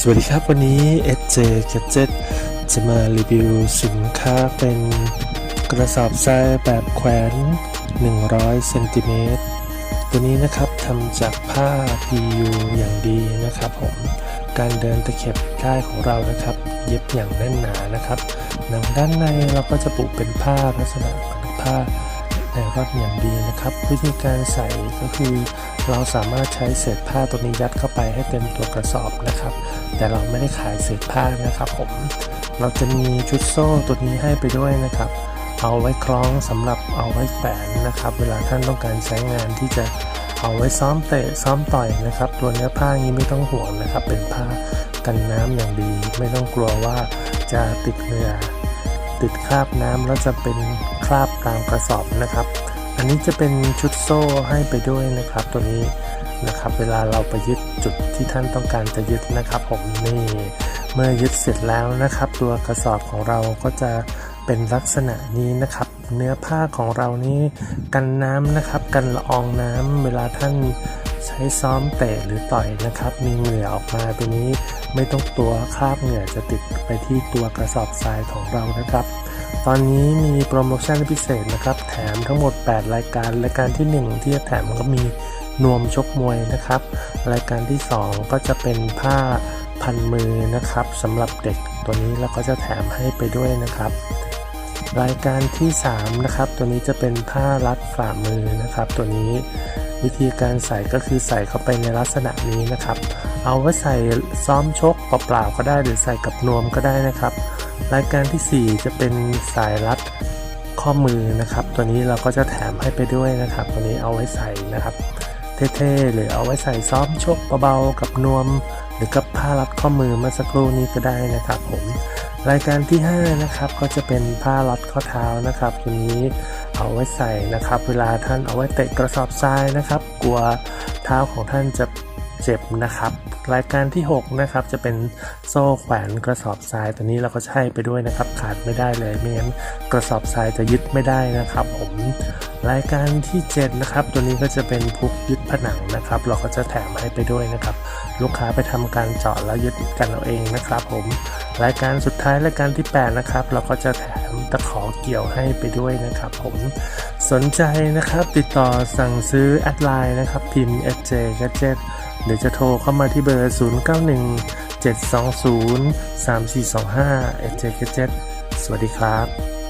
สวัสดีครับ วันนี้ SJ Gadget จะมารีวิวสินค้าเป็นกระสอบทรายแบบแขวน 100 เซนติเมตร ตัวนี้นะครับทำจากผ้า PU อย่างดีนะครับผมการเดินตะเข็บได้ของเรานะครับ เย็บอย่างแน่นหนานะครับหนังด้านในเราก็จะปุเป็นผ้าลักษณะผ้า ในรอดอย่างดีนะครับ วิธีการใส่ก็คือเราสามารถใช้เศษผ้าตัวนี้ยัดเข้าไปให้เต็มตัวกระสอบนะครับ แต่เราไม่ได้ขายเศษผ้านะครับ ผม เราจะมีชุดโซ่ตัวนี้ให้ไปด้วยนะครับ เอาไว้คล้องสำหรับเอาไว้แขวนนะครับ เวลาท่านต้องการใช้งานที่จะเอาไว้ซ้อมเตะซ้อมต่อยนะครับ ตัวเนื้อผ้านี้ไม่ต้องห่วงนะครับ เป็นผ้ากันน้ำอย่างดี ไม่ต้องกลัวว่าจะติดเหงื่อติดคราบน้ำแล้วจะเป็น คราบตามกระสอบนะครับ อันนี้จะเป็นชุดโซ่ให้ไปด้วยนะครับ ตัวนี้นะครับ เวลาเราไปยึดจุดที่ท่านต้องการจะยึดนะครับ ผมนี่เมื่อยึดเสร็จแล้วนะครับ ตัวกระสอบของเราก็จะเป็นลักษณะนี้นะครับ เนื้อผ้าของเรานี้กันน้ำนะครับ กันละอองน้ำเวลาท่านใช้ซ้อมเตะหรือต่อยนะครับ มีเหงื่อออกมาตัวนี้ไม่ต้องตัวคราบเหงื่อจะติดไปที่ตัวกระสอบทรายของเรานะครับ ตอนนี้มีโปรโมชั่นพิเศษนะครับ แถมทั้งหมด 8 รายการ รายการที่ 1 ที่จะแถมก็มีนวมชกมวยนะครับ รายการที่ 2 ก็จะเป็นผ้าพันมือนะครับสำหรับเด็กตัวนี้เราก็จะแถมให้ไปด้วยนะครับ รายการที่ 3 นะครับ ตัวนี้จะเป็นผ้ารัดฝ่ามือนะครับ ตัวนี้วิธีการใส่ก็คือใส่เข้าไปในลักษณะนี้นะครับ เอาไว้ใส่ซ้อมชกเปล่าๆก็ได้หรือใส่กับนวมก็ได้นะครับ รายการทีสี่ 4 จะเป็นสายรัดข้อมือนะครับ ตัวนี้เราก็จะแถมให้ไปด้วยนะครับ ตัวนี้เอาไว้ใส่นะครับเท่ๆหรือเอาไว้ใส่ซ้อมชกเบาๆกับนวม หรือกับผ้ารัดข้อมือเมื่อสักครู่นี้ก็ได้นะครับผมรายการที่ 5 นะครับก็จะเป็นผ้ารัดข้อเท้านะครับตัวนี้เอาไว้ใส่นะครับ เวลาท่านเอาไว้เตะกระสอบทรายนะครับ กลัวเท้าของท่านจะ เจ็บนะครับ รายการที่ 6 นะครับ จะเป็นโซ่แขวนกระสอบทรายตัวนี้เราก็ใช้ไปด้วยนะครับ ขาดไม่ได้เลยไม่งั้นกระสอบทรายจะยึดไม่ได้นะครับ ผม รายการที่ 7 นะครับ ตัวนี้ก็จะเป็นพุกยึดผนังนะครับ เราก็จะแถมให้ไปด้วยนะครับ ลูกค้าไปทำการเจาะแล้วยึดกันเอาเองนะครับ ผมรายการสุดท้ายรายการที่ 8 นะครับ เราก็จะแถมตะขอเกี่ยวให้ไปด้วยนะครับ ผมสนใจนะครับติดต่อสั่งซื้อแอดไลน์นะครับ พิมพ์ SJ Gadget หรือจะโทรเข้ามาที่เบอร์ 091 720 3425 SJ Gadget สวัสดีครับ